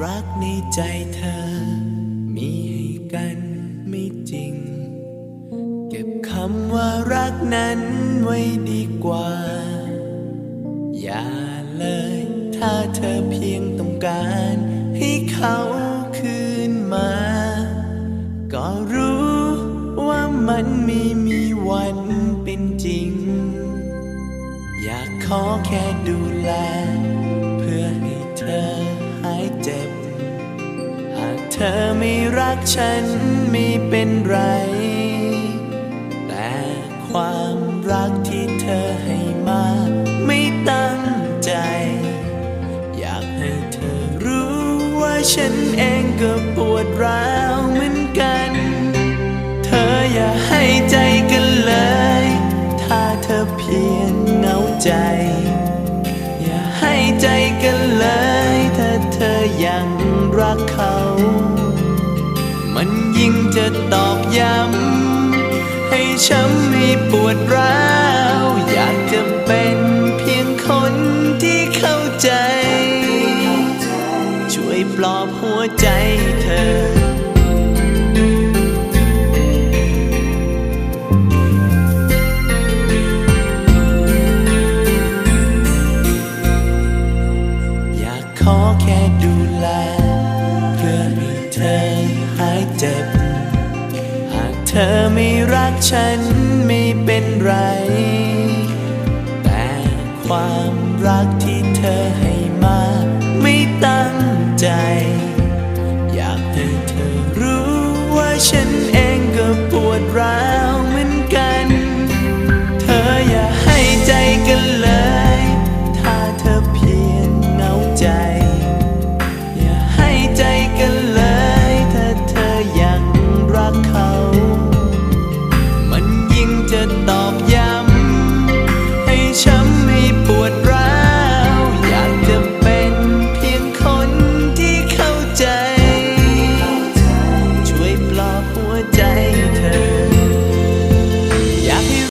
รักในใจเธอ มีให้กันไม่จริง เก็บคำว่ารักนั้นไว้ดีกว่า อย่าเลย ถ้าเธอเพียงต้องการ ให้เขาคืนมา ก็รู้ว่ามันไม่มีวันเป็นจริง อยากขอแค่ดูแล อไม่รักฉันไม่เป็นไร แต่ความรักที่เธอให้มาไม่ตั้งใจ อยากให้เธอรู้ว่าฉันเองก็ปวดร้าวเหมือนกัน เธออย่าให้ใจกันเลย ถ้าเธอเพียงเหงาใจ อย่าให้ใจกันเลย ถ้าเธอยังรักเขา ยิ่งจะตอกย้ำ ให้ช้ำให้ปวดร้าว อยากจะเป็นเพียงคนที่เข้าใจ ช่วยปลอบหัวใจเธออยากขอแค่ดูแล เพื่อให้เธอหายเจ็บ หากเธอไม่รักฉันไม่เป็นไร แต่ความรักที่เธอให้มาไม่ตั้งใจ อยากให้เธอรู้ว่าฉันเองก็ปวดร้าว